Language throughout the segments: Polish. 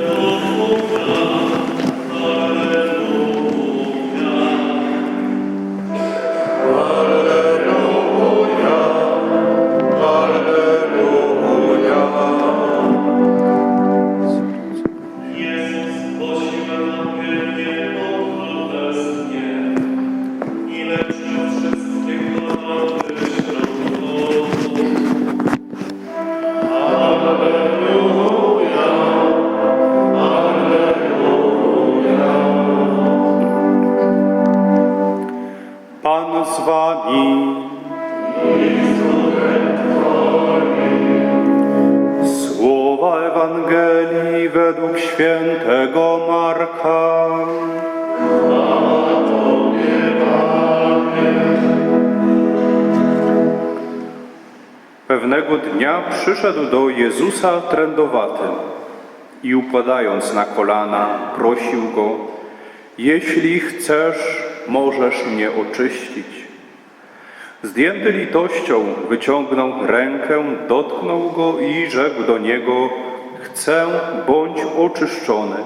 Jezus wami. Słowa Ewangelii według świętego Marka. Pewnego dnia przyszedł do Jezusa trędowaty i układając na kolana prosił Go, jeśli chcesz, możesz mnie oczyścić. Zdjęty litością wyciągnął rękę, dotknął go i rzekł do niego, chcę, bądź oczyszczony.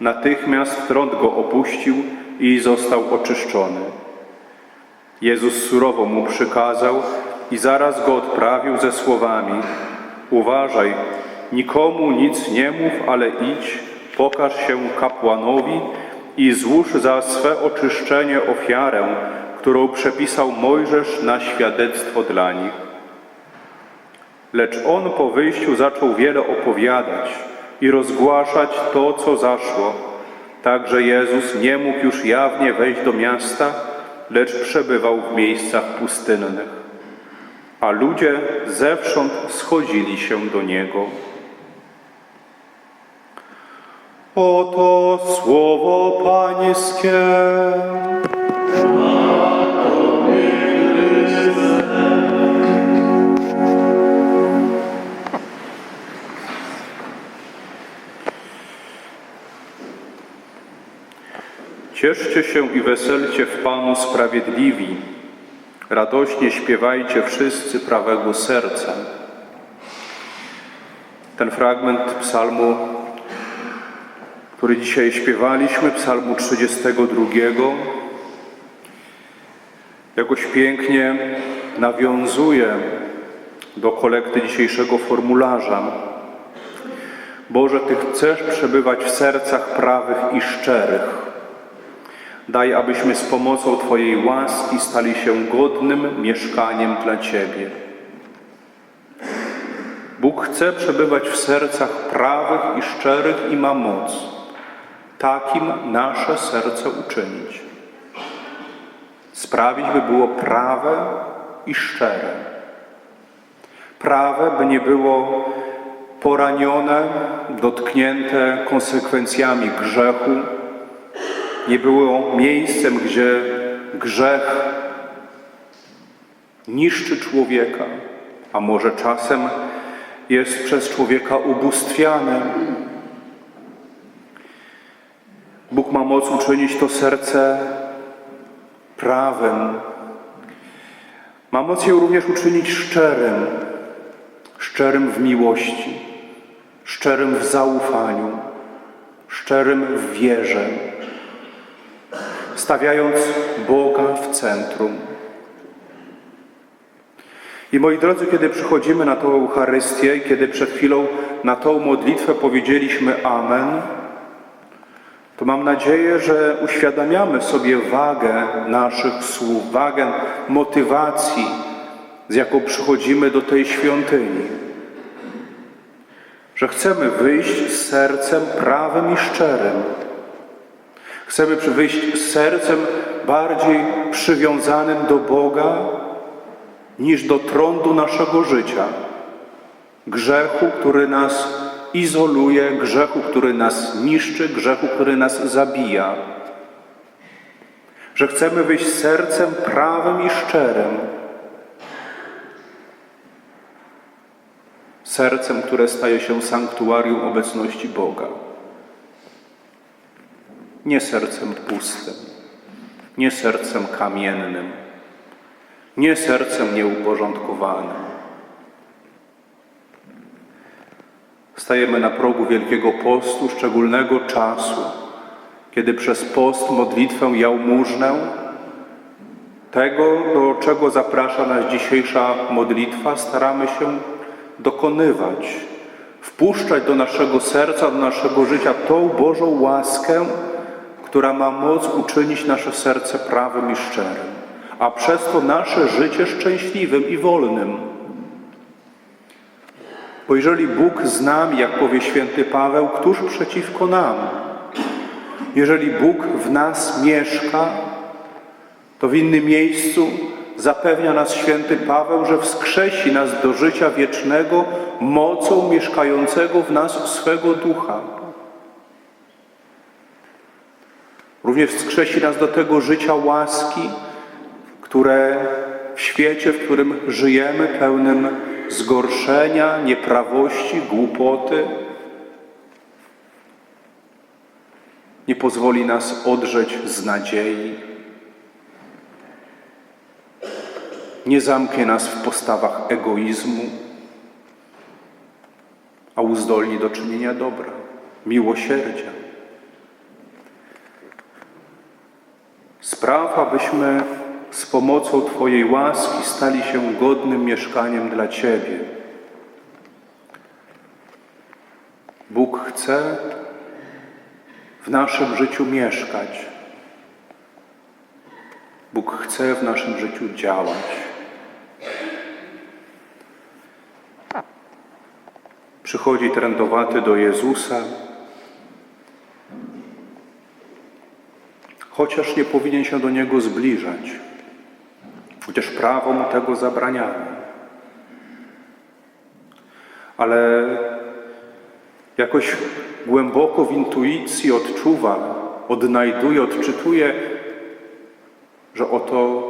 Natychmiast trąd go opuścił i został oczyszczony. Jezus surowo mu przykazał i zaraz go odprawił ze słowami: Uważaj, nikomu nic nie mów, ale idź, pokaż się kapłanowi i złóż za swe oczyszczenie ofiarę, którą przepisał Mojżesz na świadectwo dla nich. Lecz on po wyjściu zaczął wiele opowiadać i rozgłaszać to, co zaszło. Także Jezus nie mógł już jawnie wejść do miasta, lecz przebywał w miejscach pustynnych. A ludzie zewsząd schodzili się do Niego. Oto słowo Pańskie. Cieszcie się i weselcie w Panu sprawiedliwi. Radośnie śpiewajcie wszyscy prawego serca. Ten fragment psalmu, który dzisiaj śpiewaliśmy, psalmu 32, jakoś pięknie nawiązuje do kolekty dzisiejszego formularza. Boże, Ty chcesz przebywać w sercach prawych i szczerych. Daj, abyśmy z pomocą Twojej łaski stali się godnym mieszkaniem dla Ciebie. Bóg chce przebywać w sercach prawych i szczerych i ma moc takim nasze serce uczynić. Sprawić, by było prawe i szczere. Prawe, by nie było poranione, dotknięte konsekwencjami grzechu, nie było miejscem, gdzie grzech niszczy człowieka, a może czasem jest przez człowieka ubóstwiany. Bóg ma moc uczynić to serce prawem. Ma moc je również uczynić szczerym, szczerym w miłości, szczerym w zaufaniu, szczerym w wierze stawiając Boga w centrum. I moi drodzy, kiedy przychodzimy na tą Eucharystię, kiedy przed chwilą na tą modlitwę powiedzieliśmy Amen, to mam nadzieję, że uświadamiamy sobie wagę naszych słów, wagę motywacji, z jaką przychodzimy do tej świątyni. Że chcemy wyjść z sercem prawym i szczerym, Chcemy wyjść z sercem bardziej przywiązanym do Boga niż do trądu naszego życia. Grzechu, który nas izoluje, grzechu, który nas niszczy, grzechu, który nas zabija. Że chcemy wyjść z sercem prawym i szczerym. Sercem, które staje się sanktuarium obecności Boga nie sercem pustym, nie sercem kamiennym, nie sercem nieuporządkowanym. Stajemy na progu Wielkiego Postu, szczególnego czasu, kiedy przez post, modlitwę, jałmużnę, tego, do czego zaprasza nas dzisiejsza modlitwa, staramy się dokonywać, wpuszczać do naszego serca, do naszego życia tą Bożą łaskę, która ma moc uczynić nasze serce prawym i szczerym, a przez to nasze życie szczęśliwym i wolnym. Bo jeżeli Bóg z nami, jak powie święty Paweł, któż przeciwko nam? Jeżeli Bóg w nas mieszka, to w innym miejscu zapewnia nas święty Paweł, że wskrzesi nas do życia wiecznego mocą mieszkającego w nas swego ducha. Również wskrzesi nas do tego życia łaski, które w świecie, w którym żyjemy, pełnym zgorszenia, nieprawości, głupoty, nie pozwoli nas odrzeć z nadziei, nie zamknie nas w postawach egoizmu, a uzdolni do czynienia dobra, miłosierdzia. Spraw, abyśmy z pomocą Twojej łaski stali się godnym mieszkaniem dla Ciebie. Bóg chce w naszym życiu mieszkać. Bóg chce w naszym życiu działać. Przychodzi trędowaty do Jezusa, chociaż nie powinien się do Niego zbliżać, chociaż prawo mu tego zabraniało. Ale jakoś głęboko w intuicji odczuwa, odnajduje, odczytuje, że oto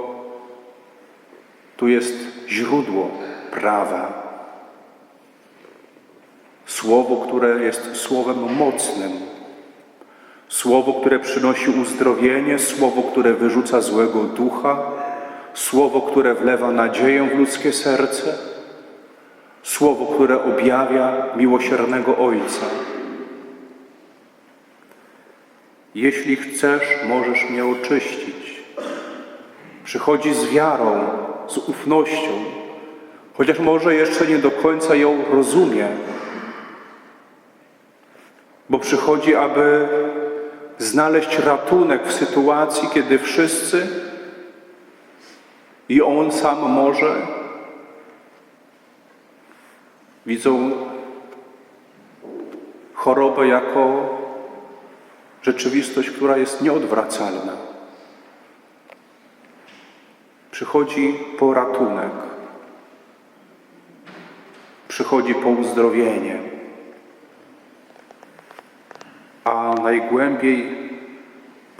tu jest źródło prawa. Słowo, które jest słowem mocnym, słowo, które przynosi uzdrowienie, słowo, które wyrzuca złego ducha, słowo, które wlewa nadzieję w ludzkie serce, słowo, które objawia miłosiernego Ojca. Jeśli chcesz, możesz mnie oczyścić. Przychodzi z wiarą, z ufnością, chociaż może jeszcze nie do końca ją rozumie, bo przychodzi, aby znaleźć ratunek w sytuacji, kiedy wszyscy i on sam może widzą chorobę jako rzeczywistość, która jest nieodwracalna. Przychodzi po ratunek, przychodzi po uzdrowienie, a najgłębiej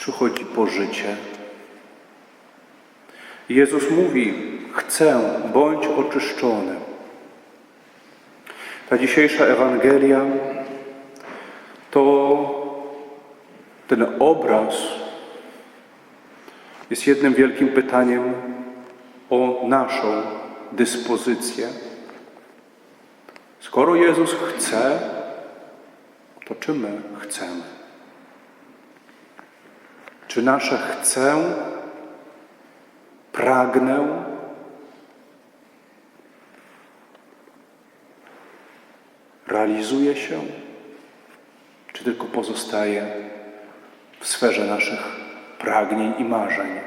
przychodzi po życie. Jezus mówi: Chcę, bądź oczyszczony. Ta dzisiejsza Ewangelia to ten obraz jest jednym wielkim pytaniem o naszą dyspozycję. Skoro Jezus chce, to czy my chcemy? Czy nasze chcę, pragnę, realizuje się, czy tylko pozostaje w sferze naszych pragnień i marzeń?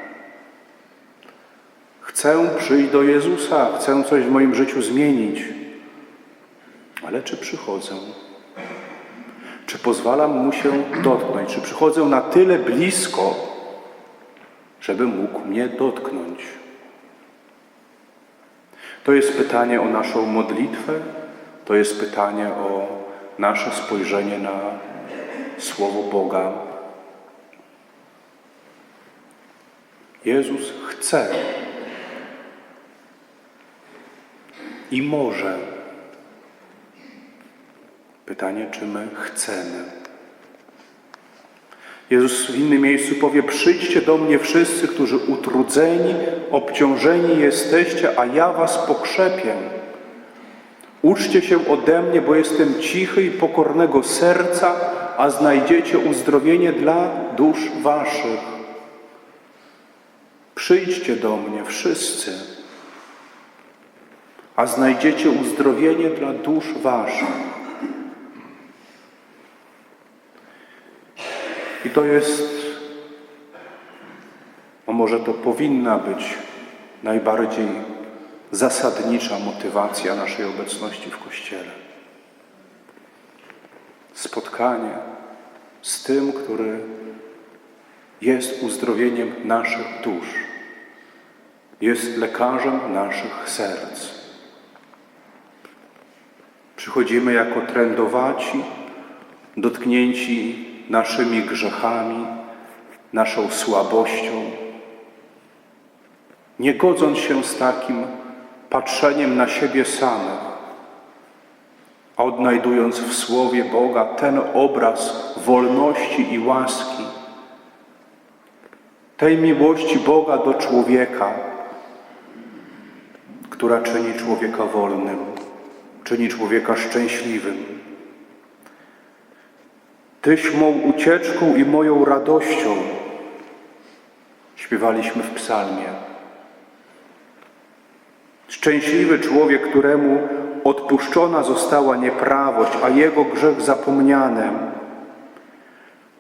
Chcę przyjść do Jezusa, chcę coś w moim życiu zmienić, ale czy przychodzę? Czy pozwalam mu się dotknąć? Czy przychodzę na tyle blisko, żeby mógł mnie dotknąć? To jest pytanie o naszą modlitwę, to jest pytanie o nasze spojrzenie na Słowo Boga. Jezus chce i może. Pytanie, czy my chcemy. Jezus w innym miejscu powie: Przyjdźcie do mnie wszyscy, którzy utrudzeni, obciążeni jesteście, a ja was pokrzepię. Uczcie się ode mnie, bo jestem cichy i pokornego serca, a znajdziecie uzdrowienie dla dusz waszych. Przyjdźcie do mnie wszyscy, a znajdziecie uzdrowienie dla dusz waszych. I to jest, a może to powinna być najbardziej zasadnicza motywacja naszej obecności w Kościele. Spotkanie z tym, który jest uzdrowieniem naszych dusz, jest lekarzem naszych serc. Przychodzimy jako trędowaci, dotknięci naszymi grzechami, naszą słabością, nie godząc się z takim patrzeniem na siebie samych, a odnajdując w Słowie Boga ten obraz wolności i łaski, tej miłości Boga do człowieka, która czyni człowieka wolnym, czyni człowieka szczęśliwym. Tyś mą ucieczką i moją radością, śpiewaliśmy w psalmie. Szczęśliwy człowiek, któremu odpuszczona została nieprawość, a jego grzech zapomniany.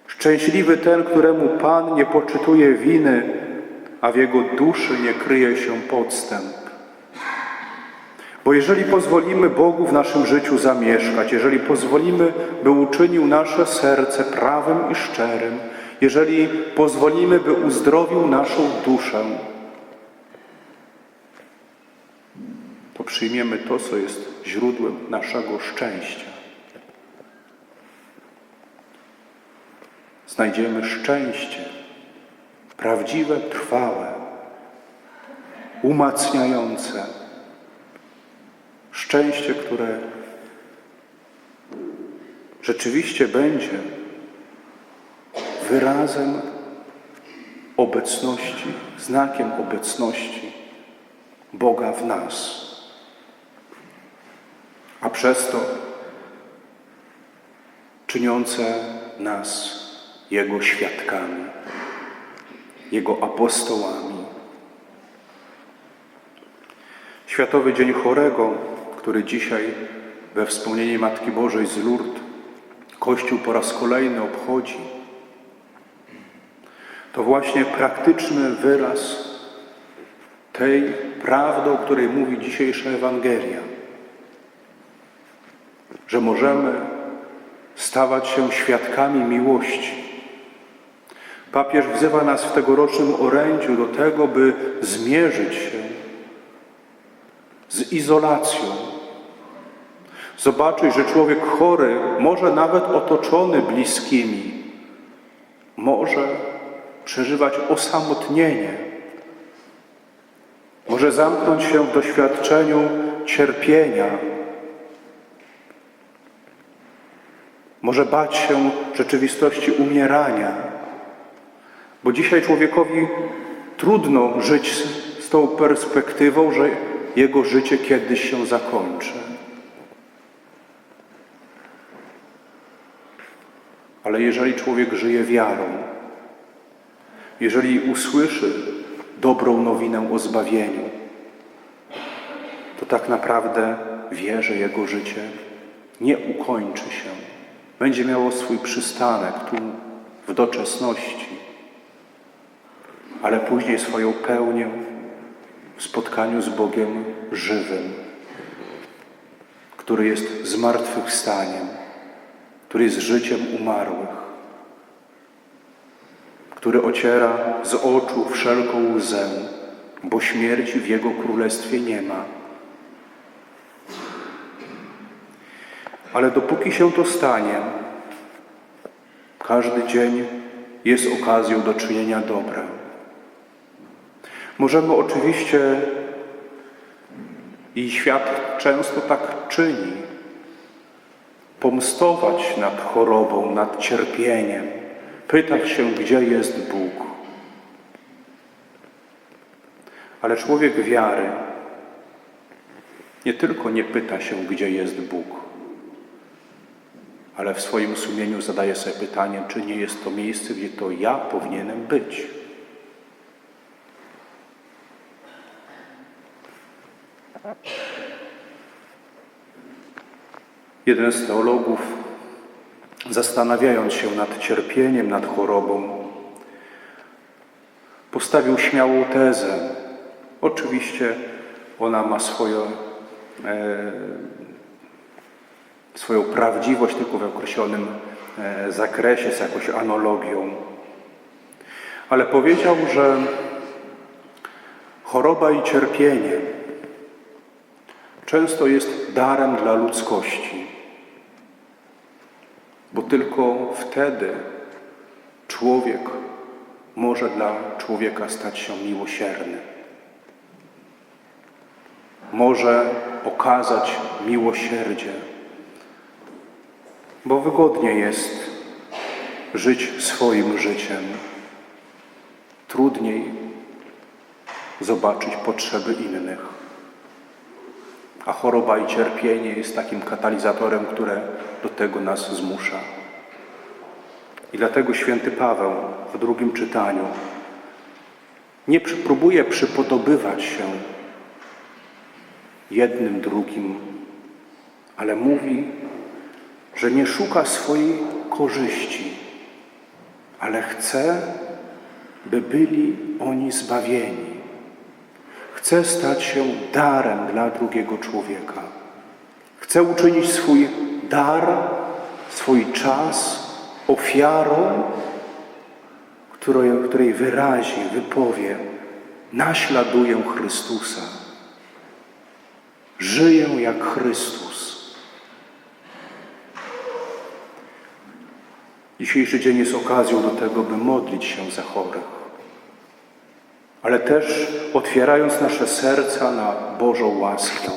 Szczęśliwy ten, któremu Pan nie poczytuje winy, a w jego duszy nie kryje się podstęp. Bo jeżeli pozwolimy Bogu w naszym życiu zamieszkać, jeżeli pozwolimy, by uczynił nasze serce prawym i szczerym, jeżeli pozwolimy, by uzdrowił naszą duszę, to przyjmiemy to, co jest źródłem naszego szczęścia. Znajdziemy szczęście, prawdziwe, trwałe, umacniające. Szczęście, które rzeczywiście będzie wyrazem obecności, znakiem obecności Boga w nas a przez to czyniące nas Jego świadkami, Jego apostołami. Światowy Dzień Chorego, który dzisiaj we wspomnienie Matki Bożej z Lourdes Kościół po raz kolejny obchodzi, to właśnie praktyczny wyraz tej prawdy, o której mówi dzisiejsza Ewangelia że możemy stawać się świadkami miłości. Papież wzywa nas w tegorocznym orędziu do tego, by zmierzyć się z izolacją. Zobaczyć, że człowiek chory, może nawet otoczony bliskimi, może przeżywać osamotnienie, może zamknąć się w doświadczeniu cierpienia, może bać się rzeczywistości umierania, bo dzisiaj człowiekowi trudno żyć z, tą perspektywą, że jego życie kiedyś się zakończy. Ale jeżeli człowiek żyje wiarą, jeżeli usłyszy dobrą nowinę o zbawieniu, to tak naprawdę wie, że jego życie nie ukończy się. Będzie miało swój przystanek tu w doczesności, ale później swoją pełnię w spotkaniu z Bogiem żywym, który jest zmartwychwstaniem, który jest życiem umarłych, który ociera z oczu wszelką łzę, bo śmierci w Jego Królestwie nie ma. Ale dopóki się to stanie, każdy dzień jest okazją do czynienia dobra. Możemy oczywiście, i świat często tak czyni, pomstować nad chorobą, nad cierpieniem, pytać się, gdzie jest Bóg. Ale człowiek wiary nie tylko nie pyta się, gdzie jest Bóg, ale w swoim sumieniu zadaje sobie pytanie, czy nie jest to miejsce, gdzie to ja powinienem być. Jeden z teologów, zastanawiając się nad cierpieniem, nad chorobą, postawił śmiałą tezę. Oczywiście ona ma swoje, e, swoją prawdziwość tylko w określonym e, zakresie, z jakąś analogią. Ale powiedział, że choroba i cierpienie często jest darem dla ludzkości, tylko wtedy człowiek może dla człowieka stać się miłosierny. Może okazać miłosierdzie, bo wygodnie jest żyć swoim życiem. Trudniej zobaczyć potrzeby innych. A choroba i cierpienie jest takim katalizatorem, które do tego nas zmusza. I dlatego święty Paweł w drugim czytaniu nie próbuje przypodobywać się jednym drugim, ale mówi, że nie szuka swojej korzyści, ale chce, by byli oni zbawieni. Chce stać się darem dla drugiego człowieka. Chce uczynić swój dar, swój czas ofiarą, której, której wyrazi, wypowie: Naśladuję Chrystusa. Żyję jak Chrystus. Dzisiejszy dzień jest okazją do tego, by modlić się za chorych ale też otwierając nasze serca na Bożą łaskę,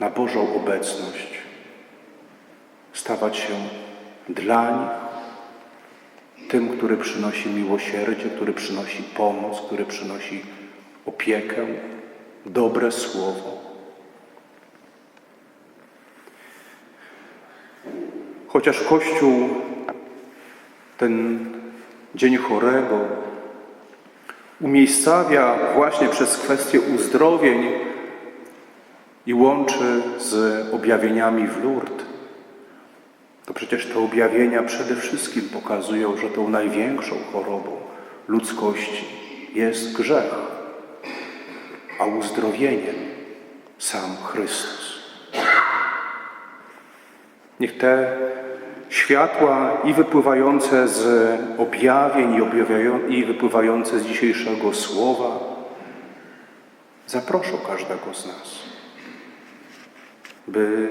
na Bożą obecność, stawać się dla nich tym, który przynosi miłosierdzie, który przynosi pomoc, który przynosi opiekę, dobre słowo. Chociaż Kościół ten Dzień Chorego umiejscawia właśnie przez kwestię uzdrowień i łączy z objawieniami w Lourdes, to przecież te objawienia przede wszystkim pokazują, że tą największą chorobą ludzkości jest grzech, a uzdrowieniem sam Chrystus. Niech te światła i wypływające z objawień i, i wypływające z dzisiejszego słowa zaproszą każdego z nas, by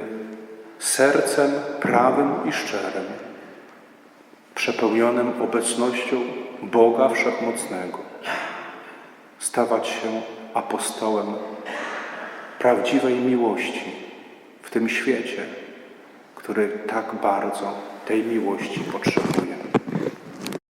sercem prawym i szczerym, przepełnionym obecnością Boga Wszechmocnego, stawać się apostołem prawdziwej miłości w tym świecie, który tak bardzo tej miłości potrzebuje.